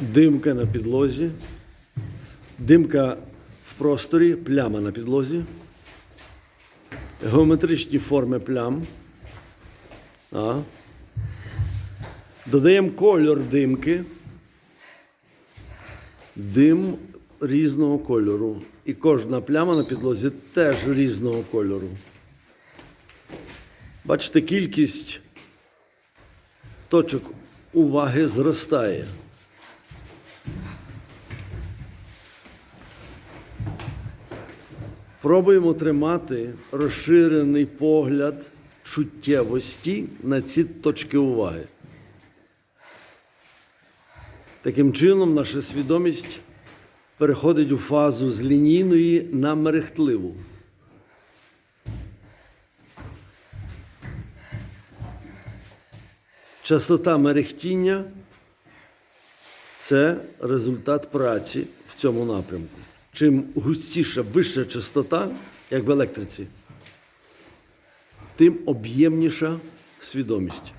димка на підлозі, димка в просторі, пляма на підлозі, геометричні форми плям. А. Додаємо кольор димки. Дим різного кольору. І кожна пляма на підлозі теж різного кольору. Бачите, кількість точок уваги зростає. Пробуємо тримати розширений погляд чуттєвості на ці точки уваги. Таким чином, наша свідомість переходить у фазу з лінійної на мерехтливу. Частота мерехтіння це результат праці в цьому напрямку. Чим густіша, вища частота, як в електриці, тим об'ємніша свідомість.